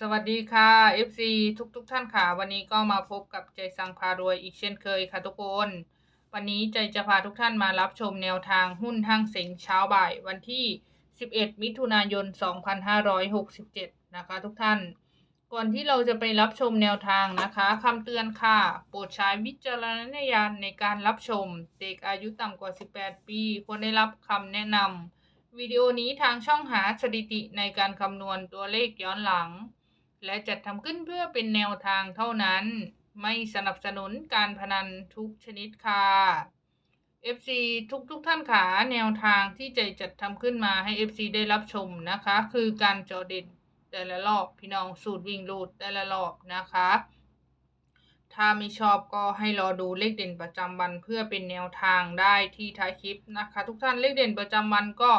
สวัสดีค่ะ FC ทุกทุกท่านค่ะ วันนี้ก็มาพบกับใจสังพารวยอีกเช่นเคยค่ะทุกคน วันนี้ใจจะพาทุกท่านมารับชมแนวทางหุ้นห้างเส็งเช้าบ่าย วันที่ 11 มิถุนายน 2567 นะคะ ทุกท่าน ก่อนที่เราจะไปรับชมแนวทางนะคะคำเตือนค่ะ โปรดใช้วิจารณญาณในการรับชม เด็กอายุต่ำกว่า 18 ปีควรได้รับคำแนะนำวิดีโอนี้ทางช่องหาสถิติในการคำนวณตัวเลขย้อนหลัง และจัดทำขึ้นเพื่อเป็นแนวทางเท่านั้น ไม่สนับสนุนการพนันทุกชนิดค่ะ FC ทุกทุกท่านขาแนวทางที่ใจจัดทำขึ้นมาให้ FC ได้รับชมนะคะ คือการจอเด่นแต่ละรอบพี่น้องสูตรวิ่งรูดแต่ละรอบนะคะ ถ้าไม่ชอบก็ให้รอดูเลขเด่นประจำวันเพื่อเป็นแนวทางได้ที่ท้ายคลิปนะคะ ทุกท่านเลขเด่นประจำวันก็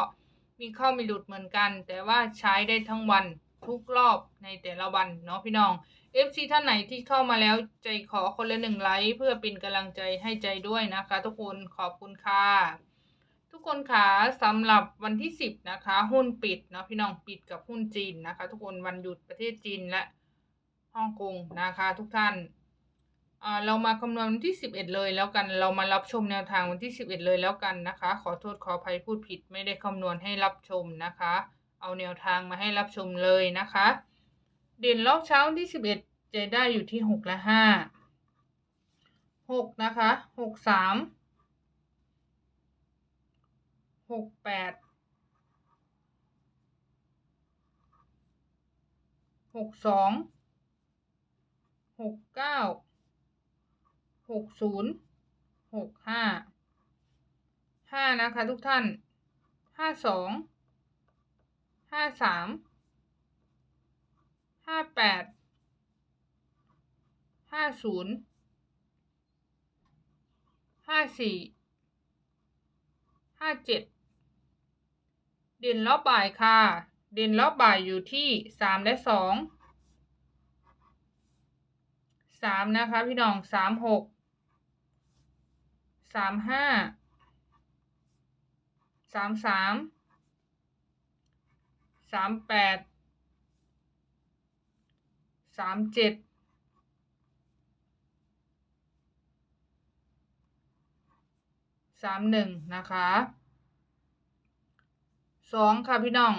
มีเข้ามีหลุดเหมือนกัน แต่ว่าใช้ได้ทั้งวัน ทุกรอบในแต่ละวันเนาะพี่น้อง FC ท่านไหนที่เข้ามาแล้วใจขอคนละหนึ่งไลค์เพื่อเป็นกำลังใจให้ใจด้วยนะคะ ทุกคนขอบคุณค่ะทุกคนคะสำหรับวันที่ 10 นะคะ หุ้นปิดเนาะพี่น้องปิดกับหุ้นจีนนะคะ ทุกคนวันหยุดประเทศจีนและฮ่องกงนะคะ ทุกท่านอ่าเรามาคำนวณวันที่ 11 เลยแล้วกันเรามารับชมแนวทางวันที่ 11 เลยแล้วกันนะคะ ขอโทษขออภัยพูดผิดไม่ได้คำนวณให้รับชมนะคะ เอาแนวทางมาให้รับชมเลยนะคะ เด่นรอบเช้าที่ 11 จะได้อยู่ที่ 6 และ 5 6 นะคะ 6 3หกแปดหกสองหกเก้าหกศูนย์หกห้าห้านะคะทุกท่านห้าสองาสามห้าแปดห้าศูนย์ห้าสี่ห้าเจ็ดเด่นรอบบ่ายค่ะ เด่นรอบบ่ายอยู่ที่สามและสองสามนะคะพี่น้องสามหกสามห้าสามสาม สามแปดสามเจ็ดสามหนึ่งนะคะสองค่ะพี่น้อง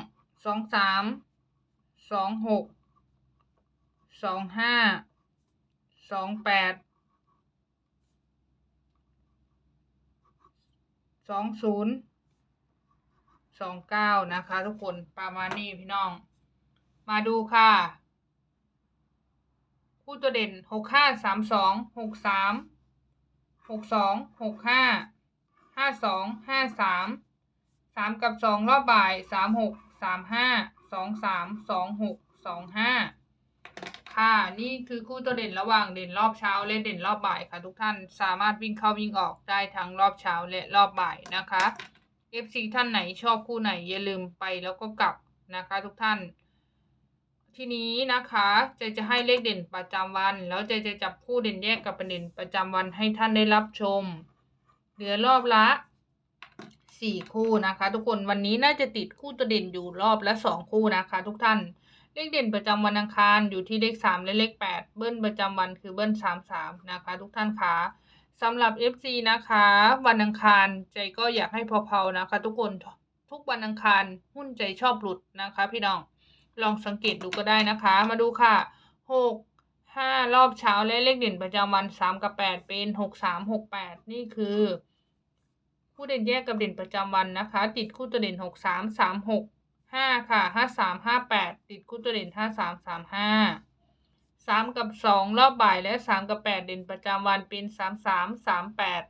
สองสามสองหกสองห้าสองแปดสองศูนย์ สองเก้านะคะ ทุกคนประมาณนี้พี่น้อง มาดูค่ะ คู่ตัวเด่นหกห้าสามสองหกสามหกสองหกห้าห้าสองห้าสามสามกับสองรอบบ่ายสามหกสามห้าสองสามสองหกสองห้าค่ะ นี่คือคู่ตัวเด่นระหว่างเด่นรอบเช้าและเด่นรอบบ่ายค่ะ ทุกท่านสามารถวิ่งเข้าวิ่งออกได้ทั้งรอบเช้าและรอบบ่ายนะคะ FC ท่านไหนชอบคู่ไหนอย่าลืมไปแล้วก็กลับนะคะทุกท่าน ทีนี้นะคะเจะจะให้เลขเด่นประจำวัน แล้วเจะจะจับคู่เด่นแยกกับประเด็นประจำวันให้ท่านได้รับชม เหลือรอบละสี่คู่นะคะ ทุกคนวันนี้น่าจะติดคู่ตัวเด่นอยู่รอบละสองคู่นะคะ ทุกท่านเลขเด่นประจำวันอังคารอยู่ที่เลขสามและเลขแปดเบิ้ลประจำวันคือเบิ้ลสามสามนะคะ ทุกท่านคะ สำหรับ FC นะคะ วันอังคารใจก็อยากให้เพาๆนะคะ ทุกคนทุกวันอังคารหุ้นใจชอบหลุดนะคะ พี่น้องลองสังเกตดูก็ได้นะคะ มาดูค่ะหกห้ารอบเช้าและเลขเด่นประจำวันสามกับแปดเป็นหกสามหกแปดนี่คือ คู่เด่นแยกกับเด่นประจำวันนะคะ ติดคู่ตัวเด่นหกสามสามหกห้าค่ะห้าสามห้าแปดติดคู่ตัวเด่นห้าสามสามห้า สามกับสองรอบบ่ายและสามกับแปดเด่นประจำวันเป็นสามสามสามแปด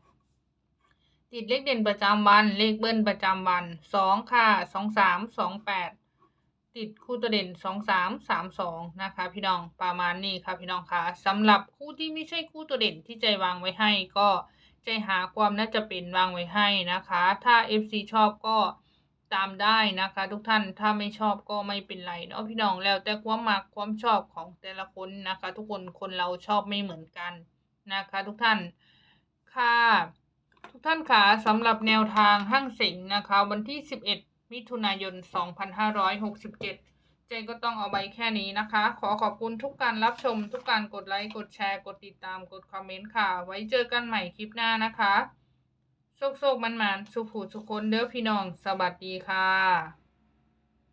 ติดเลขเด่นประจำวันเลขเบิ้ลประจำวันสองค่ะสองสามสองแปดติดคู่ตัวเด่นสองสามสามสองนะคะ พี่น้องประมาณนี้ค่ะพี่น้องค่ะสำหรับคู่ที่ไม่ใช่คู่ตัวเด่นที่ใจวางไว้ให้ก็ใจหาความน่าจะเป็นวางไว้ให้นะคะ ถ้า FC ชอบก็ ตามได้นะคะ ทุกท่านถ้าไม่ชอบก็ไม่เป็นไรเนาะพี่น้องแล้วแต่ความมักความชอบของแต่ละคนนะคะ ทุกคนคนเราชอบไม่เหมือนกันนะคะ ทุกท่านค่ะทุกท่านค่ะสำหรับแนวทางห้างสิงนะคะ วันที่ 11 มิถุนายน 2567 เจนก็ต้องเอาใบแค่นี้นะคะ ขอขอบคุณทุกการรับชม ทุกการกดไลค์ กดแชร์ กดติดตาม กดคอมเมนต์ค่ะ ไว้เจอกันใหม่คลิปหน้านะคะ โชคโชคมันมันสุขูสุคนเด้อพี่น้อง สวัสดีค่ะ